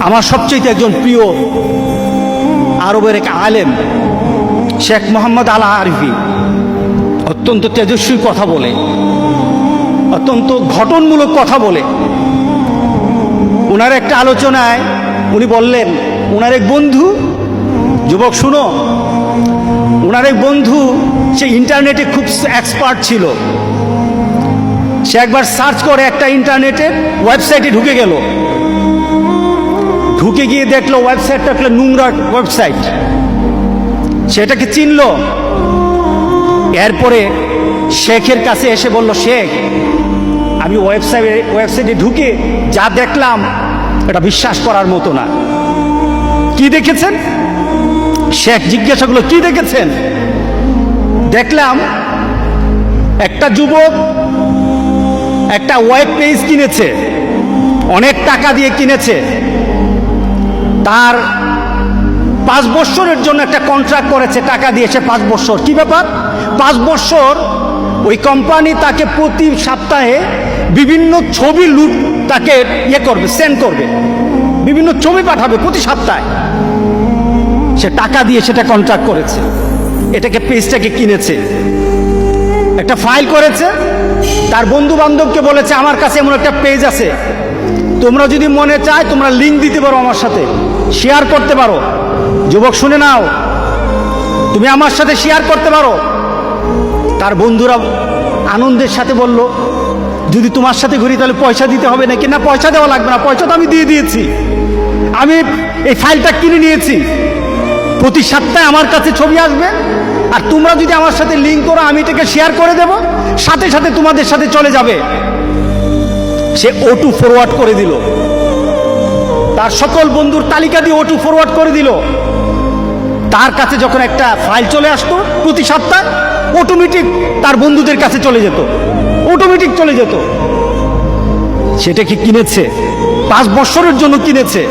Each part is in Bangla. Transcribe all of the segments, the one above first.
আমার সবচেয়ে একজন প্রিয় আরবের এক আলেম, শেখ মোহাম্মদ আলা আরফি অত্যন্ত তেজস্বী কথা বলে, অত্যন্ত ঘটনমূলক কথা বলে। ওনার একটা আলোচনায় উনি বললেন ওনার এক বন্ধু, যুবক শুনো ওনার এক বন্ধু, সে ইন্টারনেটে খুব এক্সপার্ট ছিল। সে একবার সার্চ করে একটা ইন্টারনেটের ওয়েবসাইটে ঢুকে গেল। ঢুকে গিয়ে দেখল ওয়েবসাইটটা একটা নোংরা ওয়েবসাইট সেটাকে চিনল। এরপরে শেখের কাছে এসে বলল, শেখ, আমি ওয়েবসাইটে ওয়েবসাইটে ঢুকে যা দেখলাম, এটা বিশ্বাস করার মতো না। কি দেখেছেন? শেখ জিজ্ঞাসা করল, কি দেখেছেন? দেখলাম একটা যুবক একটা ওয়েব পেজ কিনেছে। অনেক টাকা দিয়ে কিনেছে। তার পাঁচ বছরের জন্য একটা কন্ট্রাক্ট করেছে, টাকা দিয়েছে পাঁচ বছর কি ব্যাপার? পাঁচ বছর ওই কোম্পানি তাকে প্রতি সপ্তাহে বিভিন্ন ছবি লুট, তাকে ইয়ে করবে সেন্ড করবে। বিভিন্ন ছবি পাঠাবে প্রতি সপ্তাহে। সে টাকা দিয়ে সেটা কন্ট্রাক্ট করেছে। এটাকে পেজটাকে কিনেছে। একটা ফাইল করেছে। তার বন্ধু বান্ধবকে বলেছে, আমার কাছে এমন একটা পেজ আছে। তোমরা যদি মনে চায়, তোমরা লিঙ্ক দিতে পারো আমার সাথে। শেয়ার করতে পারো। যুবক, শুনে নাও। তুমি আমার সাথে শেয়ার করতে পারো। তার বন্ধুরা আনন্দের সাথে বলল, যদি তোমার সাথে ঘুরি তাহলে পয়সা দিতে হবে নাকি? না, পয়সা দেওয়া লাগবে না। পয়সা তো আমি দিয়ে দিয়েছি। আমি এই ফাইলটা কিনে নিয়েছি। প্রতি সপ্তাহে আমার কাছে ছবি আসবে। আর তোমরা যদি আমার সাথে লিঙ্ক করো, আমি এটাকে শেয়ার করে দেব। সাথে সাথে তোমাদের সাথে চলে যাবে। সে ওটু ফরওয়ার্ড করে দিল। তার সকল বন্ধুর তালিকা দিয়ে ওটু ফরওয়ার্ড করে দিল। তার কাছে যখন একটা ফাইল চলে আসতো, প্রতি সপ্তাহে অটোমেটিক তার বন্ধুদের কাছে চলে যেত। অটোমেটিক চলে যেত। সেটা কি কিনেছে? পাঁচ বছরের জন্য কিনেছে।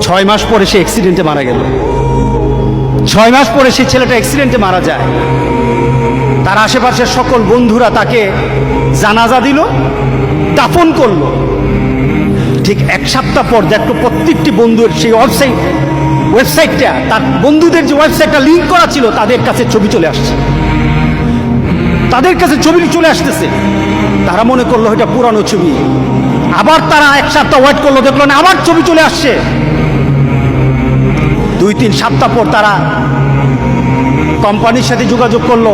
ছয় মাস পরে সে অ্যাক্সিডেন্টে মারা গেল। ছয় মাস পরে সেই ছেলেটা অ্যাক্সিডেন্টে মারা যায়। তার আশেপাশের সকল বন্ধুরা তাকে জানাজা দিল, দাফন করল। ঠিক এক সপ্তাহ পর দেখল প্রত্যেকটি বন্ধুর সেই ওয়েবসাইট ওয়েবসাইটটা তার বন্ধুদের যে ওয়েবসাইটটা লিঙ্ক করা ছিল, তাদের কাছে ছবি চলে আসছে। তাদের কাছে ছবি চলে আসতেছে। তারা মনে করল এটা পুরানো ছবি। আবার তারা এক সপ্তাহ ওয়েট করল, দেখল না, আবার ছবি চলে আসছে। দুই, তিন সপ্তাহ পর তারা কোম্পানির সাথে যোগাযোগ করল।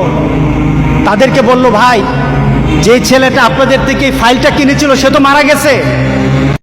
তাদেরকে বলল, ভাই, যে ছেলেটা আপনাদের থেকে ফাইলটা কিনেছিল, সে তো মারা গেছে।